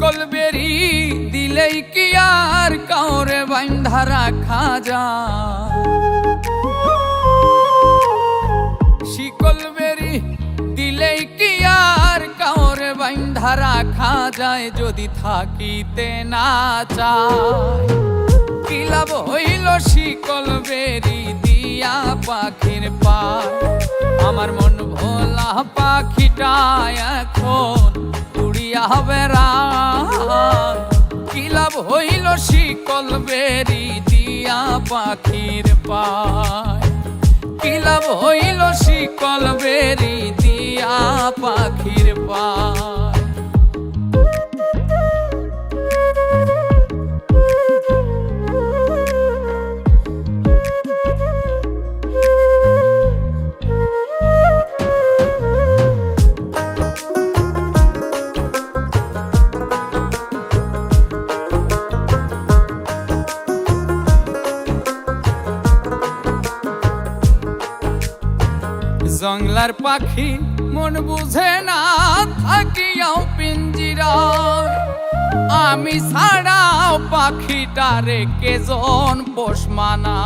সকল বেরি দিলেই কি আর কাউরে বাইন্ধা রাখা যা শিকল বেরি দিলেই কি আর কাউরে বাইন্ধা রাখা যায় যদি থাকিতে না চায়? কি লাভ হইল শিকল বেরি দিয়া পাখির পা আমার মন ভোলা পাখিটা এখন উড়িয়া হবে শিকল বেরি দিয়া পাখির পায়। কি লাভ হইল শিকল বেরি দিয়া পাখির পায়? জংলার পাখি মন বুঝে না থাকিয়াও পিঞ্জিরায় আমি ছাড়াও পাখিটারে কেজন পোষ মানা।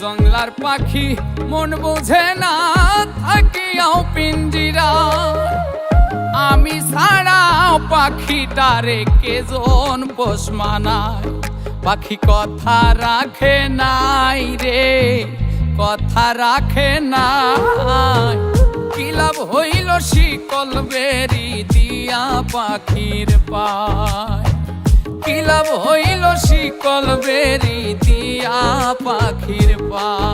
জংলার পাখি মন বুঝে না থাকিয়াও পিঞ্জিরায় আমি ছাড়াও পাখিটারে কেজন পোষ মানায়। পাখি কথা রাখে নাই রে, কথা রাখে নাই। কি লাভ হইল শিকল বেরি দিয়া পাখির পায়? কি লাভ হইল শিকল বেরি দিয়া পাখির পায়?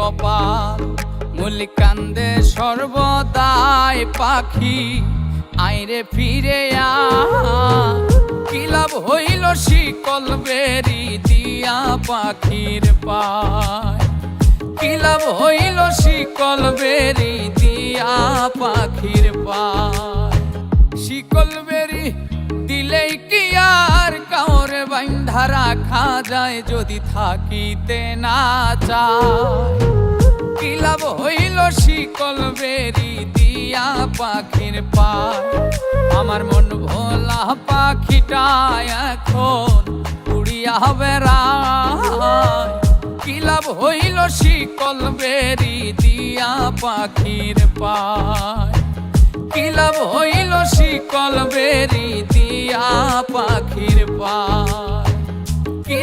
কপাল, মুলিকান্দে সর্বদাই পাখি, আইরে ফিরে আ কি লাভ হইল শিকল বেরি দিয়া পাখির পায়? কি লাভ হইল শিকল বেরি দিয়া পাখির পায়? শিকল বেরি দিলেই কি বাইন্ধা রাখা যায় যদি থাকিতে না চায়। কি হইল শিকল বেরি দিয়া পাখির পায়? আমার মন ভোলা পাখিটা এখন উড়িয়া বেড়ায়। কি হইল শিকল বেরি দিয়া পাখির পায়? কি হইল শিকল বেরি দিয়া পাখির পায়?